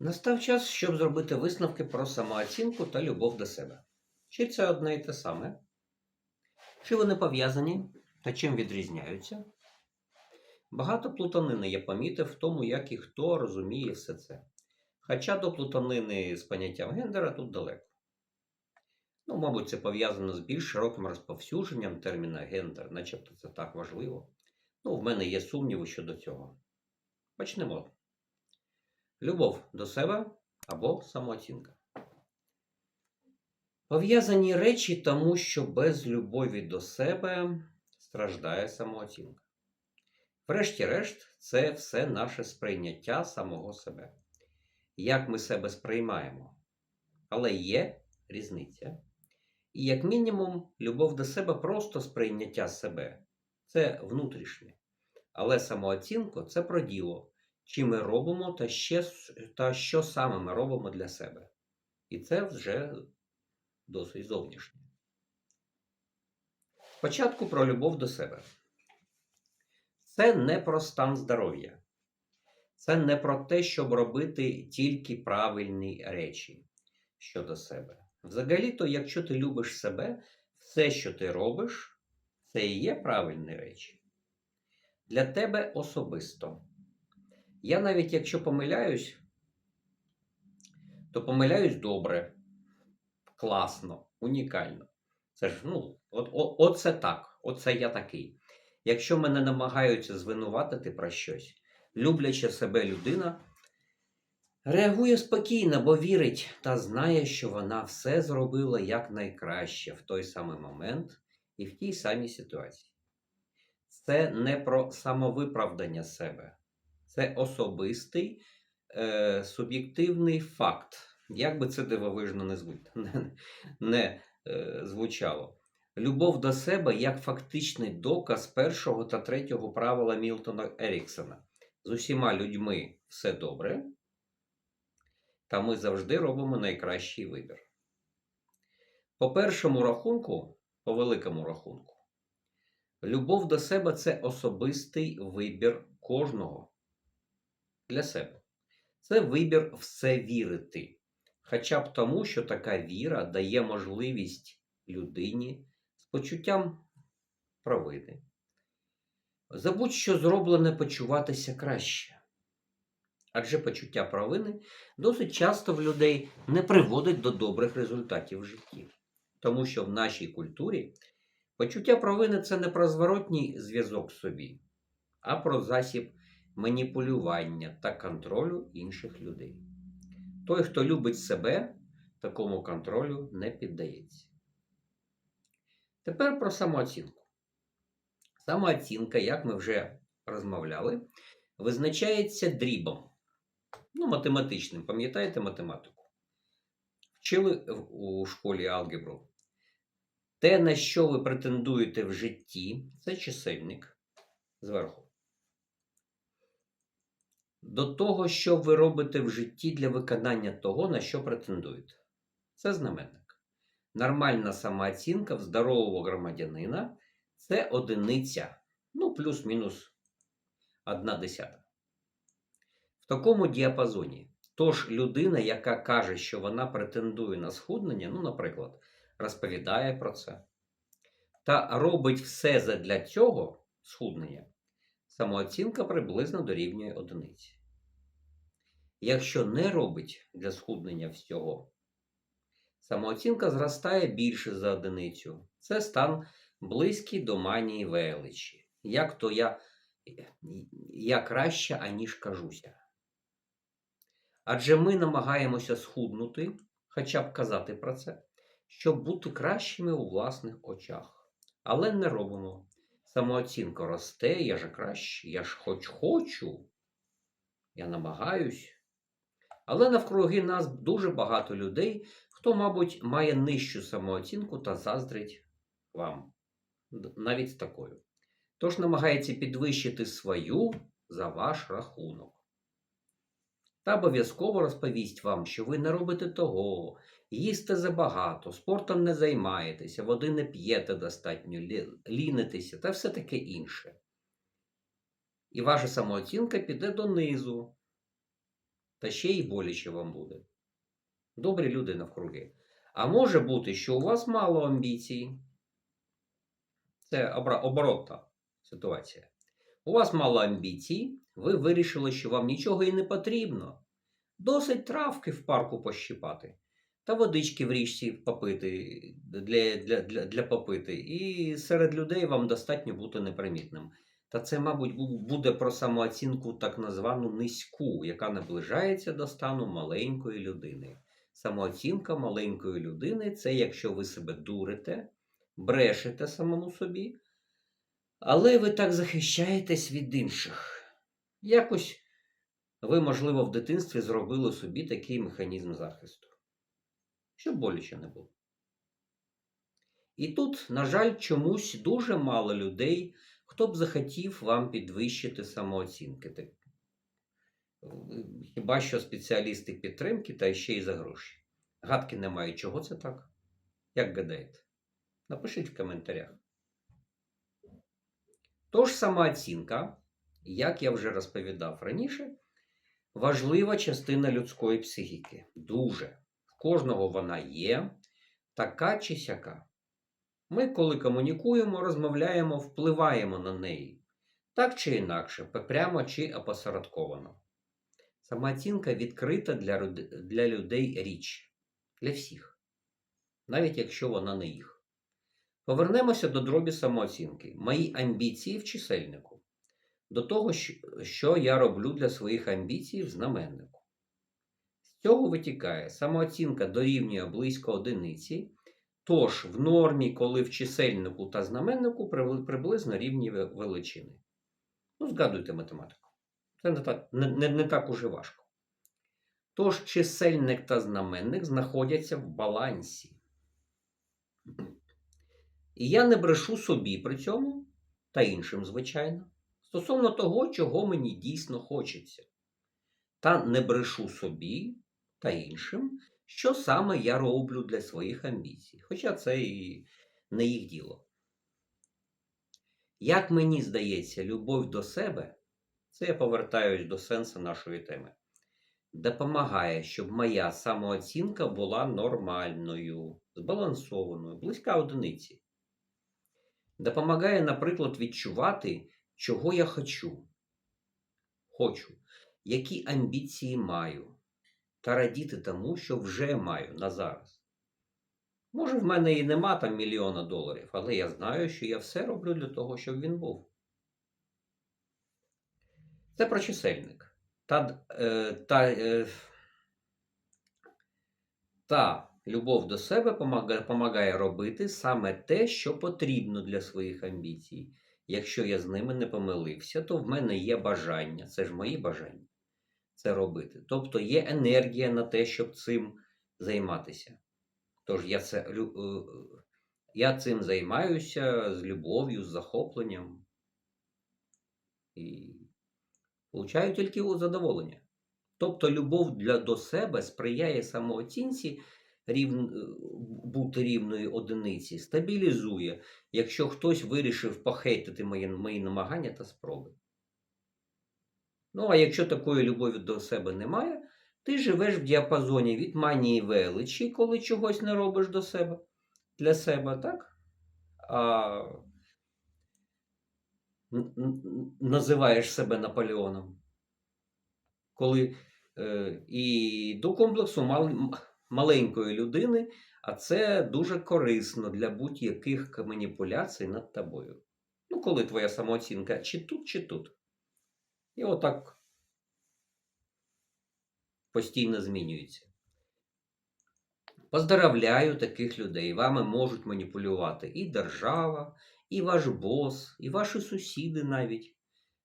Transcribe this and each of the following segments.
Настав час, щоб зробити висновки про самооцінку та любов до себе. Чи це одне і те саме? Чи вони пов'язані та чим відрізняються? Багато плутанини я помітив в тому, як і хто розуміє все це. Хоча до плутанини з поняттям гендера тут далеко. Ну, мабуть, це пов'язано з більш широким розповсюдженням терміна гендер, начебто це так важливо. Ну, в мене є сумніви щодо цього. Почнемо. Любов до себе або самооцінка. Пов'язані речі тому, що без любові до себе страждає самооцінка. Врешті-решт, це все наше сприйняття самого себе. Як ми себе сприймаємо. Але є різниця. І, як мінімум, любов до себе просто сприйняття себе. Це внутрішнє. Але самооцінка це про діло, чи ми робимо та, ще, та що саме ми робимо для себе. І це вже досить зовнішнє. Спочатку про любов до себе. Це не про стан здоров'я. Це не про те, щоб робити тільки правильні речі щодо себе. Взагалі-то, якщо ти любиш себе, все, що ти робиш, це і є правильні речі. Для тебе особисто. Я навіть якщо помиляюсь, то помиляюсь добре, класно, унікально. Це ж, ну, от, о, оце так, оце я такий. Якщо мене намагаються звинуватити про щось, любляча себе людина реагує спокійно, бо вірить та знає, що вона все зробила якнайкраще в той самий момент і в тій самій ситуації. Це не про самовиправдання себе, це особистий е, суб'єктивний факт. Як би це дивовижно не, зву... не, не е, звучало. Любов до себе як фактичний доказ першого та третього правила Мілтона Еріксона. З усіма людьми все добре, та ми завжди робимо найкращий вибір. По першому рахунку, по великому рахунку, любов до себе це особистий вибір кожного для себе. Це вибір в це вірити. Хоча б тому, що така віра дає можливість людині з почуттям провини. За будь-що зроблене почуватися краще. Адже почуття провини досить часто в людей не приводить до добрих результатів в житті. Тому що в нашій культурі почуття провини це не про зворотній зв'язок собі, а про засіб маніпулювання та контролю інших людей. Той, хто любить себе, такому контролю не піддається. Тепер про самооцінку. Самооцінка, як ми вже розмовляли, визначається дрібом. Ну, математичним. Пам'ятаєте математику? Вчили у школі алгебру. Те, на що ви претендуєте в житті, це чисельник зверху. До того, що ви робите в житті для виконання того, на що претендуєте. Це знаменник. Нормальна самооцінка в здорового громадянина це одиниця. Ну, плюс-мінус одна десята. В такому діапазоні. Тож людина, яка каже, що вона претендує на схуднення, ну, наприклад, розповідає про це, та робить все для цього схуднення, самооцінка приблизно дорівнює одиниці. Якщо не робить для схуднення всього, самооцінка зростає більше за одиницю. Це стан близький до манії величі. Як то я, я краще, аніж кажуся. Адже ми намагаємося схуднути, хоча б казати про це, щоб бути кращими у власних очах. Але не робимо. Самооцінка росте, я ж краще, я ж хоч хочу, я намагаюсь. Але навкруги нас дуже багато людей, хто, мабуть, має нижчу самооцінку та заздрить вам. Навіть такою. Тож намагається підвищити свою за ваш рахунок. Та обов'язково розповість вам, що ви не робите того, їсте забагато, спортом не займаєтеся, води не п'єте достатньо, лінитеся та все таке інше. І ваша самооцінка піде донизу. Та ще й боляче вам буде. Добрі люди навкруги. А може бути, що у вас мало амбіцій. Це оборотна ситуація. У вас мало амбіцій, ви вирішили, що вам нічого і не потрібно. Досить травки в парку пощипати, та водички в річці попити для, для, для, для попити. І серед людей вам достатньо бути непримітним. Та це, мабуть, буде про самооцінку так названу низьку, яка наближається до стану маленької людини. Самооцінка маленької людини це якщо ви себе дурите, брешете самому собі, але ви так захищаєтесь від інших. Якось ви, можливо, в дитинстві зробили собі такий механізм захисту, щоб боляче не було. І тут, на жаль, чомусь дуже мало людей, хто б захотів вам підвищити самооцінки. Хіба що спеціалісти підтримки та ще й за гроші. Гадки немає, чого це так? Як гадаєте? Напишіть в коментарях. Тож самооцінка, як я вже розповідав раніше, важлива частина людської психіки. Дуже. В кожного вона є, така чи сяка. Ми, коли комунікуємо, розмовляємо, впливаємо на неї. Так чи інакше, прямо чи опосередковано. Самооцінка відкрита для, для людей річ. Для всіх. Навіть якщо вона не їх. Повернемося до дробі самооцінки. Мої амбіції в чисельнику. До того, що я роблю для своїх амбіцій в знаменнику. З цього витікає, самооцінка дорівнює близько одиниці, тож в нормі, коли в чисельнику та знаменнику приблизно рівні величини. Ну, згадуйте математику. Це не так, не, не, не так уже важко. Тож чисельник та знаменник знаходяться в балансі. І я не брешу собі при цьому та іншим, звичайно, стосовно того, чого мені дійсно хочеться. Та не брешу собі та іншим, що саме я роблю для своїх амбіцій. Хоча це і не їх діло. Як мені здається, любов до себе, це я повертаюсь до сенсу нашої теми, допомагає, щоб моя самооцінка була нормальною, збалансованою, близька одиниці. Допомагає, наприклад, відчувати, чого я хочу. Хочу, які амбіції маю, та радіти тому, що вже маю на зараз. Може, в мене і нема там мільйона доларів, але я знаю, що я все роблю для того, щоб він був. Це про чисельник. Та, е, та, е, та любов до себе помагає, помагає робити саме те, що потрібно для своїх амбіцій. Якщо я з ними не помилився, то в мене є бажання, це ж мої бажання це робити. Тобто є енергія на те, щоб цим займатися. Тож я, це, е, я цим займаюся з любов'ю, з захопленням і получаю тільки задоволення. Тобто любов для, до себе сприяє самооцінці рівн, е, бути рівною одиниці, стабілізує, якщо хтось вирішив похейтити мої, мої намагання та спроби. Ну, а якщо такої любові до себе немає, ти живеш в діапазоні від манії величі, коли чогось не робиш до себе, для себе, так? А називаєш себе Наполеоном. Коли е, і до комплексу мал, маленької людини, а це дуже корисно для будь-яких маніпуляцій над тобою. Ну, коли твоя самооцінка чи тут, чи тут. І отак постійно змінюється. Поздравляю таких людей. Вами можуть маніпулювати і держава, і ваш бос, і ваші сусіди навіть,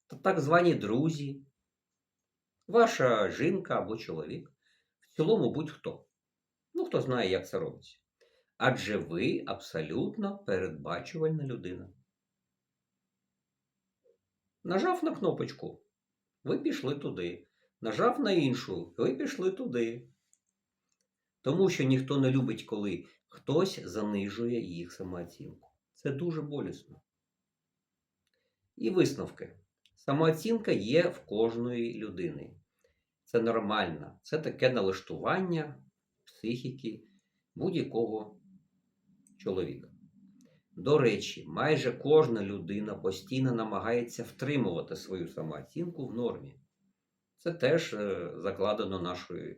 та так звані друзі, ваша жінка або чоловік. В цілому будь-хто. Ну, хто знає, як це робиться. Адже ви абсолютно передбачувальна людина. Нажав на кнопочку, ви пішли туди. Нажав на іншу, ви пішли туди. Тому що ніхто не любить, коли хтось занижує їх самооцінку. Це дуже болісно. І висновки. Самооцінка є в кожної людини. Це нормально. Це таке налаштування психіки будь-якого чоловіка. До речі, майже кожна людина постійно намагається втримувати свою самооцінку в нормі. Це теж е, закладено нашою,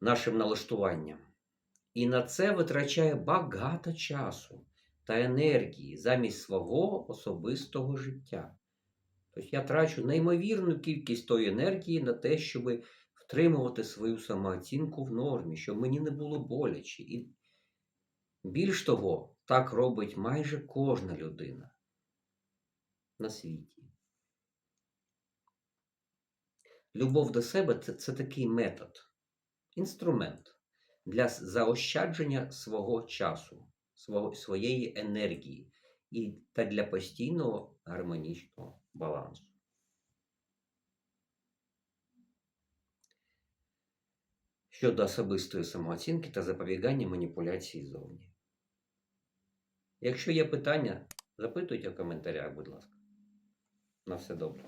нашим налаштуванням. І на це витрачає багато часу та енергії замість свого особистого життя. Тобто я трачу неймовірну кількість тої енергії на те, щоб втримувати свою самооцінку в нормі, щоб мені не було боляче. Більш того, так робить майже кожна людина на світі. Любов до себе це, це такий метод, інструмент для заощадження свого часу, свого, своєї енергії і та для постійного гармонічного балансу. Щодо особистої самооцінки та запобігання маніпуляції зовні. Якщо є питання, запитуйте в коментарях, будь ласка. На все добре.